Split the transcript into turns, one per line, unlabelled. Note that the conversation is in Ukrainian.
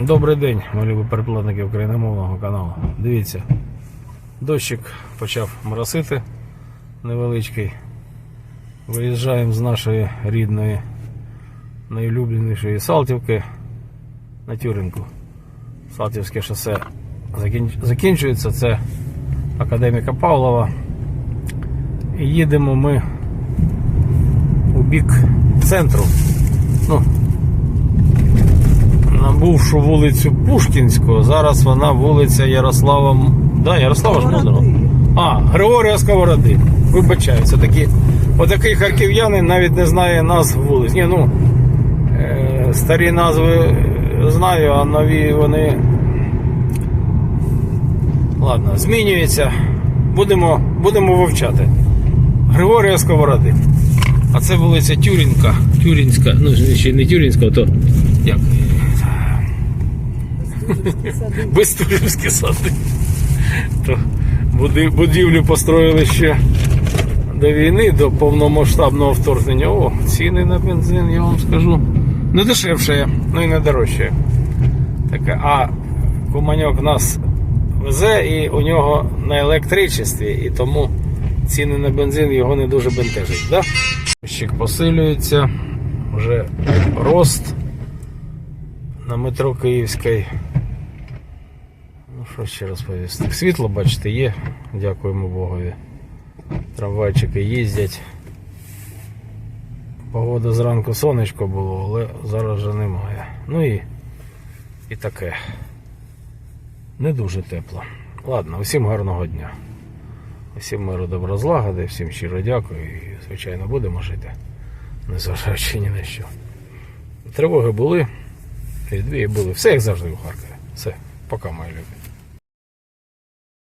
Добрий день, мої переплатники україномовного каналу. Дивіться, дощик почав моросити невеличкий. Виїжджаємо з нашої рідної, найулюбленішої Салтівки на Тюринку. Салтівське шосе закінчується, це Академіка Павлова. І їдемо ми у бік центру. Ну, бувшу вулицю Пушкінську, зараз вона вулиця Ярослава. Да, Ярослава ж Мудрого. А, Григорія Сковороди. Вибачаю, це такі. Отакий харків'янин навіть не знає назв вулиць. Ні, ну, е, старі назви знаю, а нові вони. Ладно, змінюється. Будемо, будемо вивчати. Григорія Сковороди. А це вулиця Тюрінка. Тюрінська. Ну, ще не Тюрінська, то як? Бестужівські сади. То будівлю построїли ще до війни, до повномасштабного вторгнення. О, ціни на бензин, я вам скажу. Не дешевше, ну і не дорожче. Таке. А куманьок нас везе і у нього на електричестві, і тому ціни на бензин його не дуже бентежать. Да? Щик посилюється, вже рост на метро Київській. Ну, що ще розповісти? Світло, бачите, є. Дякуємо Богові. Трамвайчики їздять. Погода зранку сонечко було, але зараз вже немає. Ну і, і таке. Не дуже тепло. Ладно, усім гарного дня. Усім миру добра злагоди, всім щиро дякую і, звичайно, будемо жити, незважаючи ні на що. Тривоги були, і дві були. Все як завжди у Харкові. Все, пока, мої любі.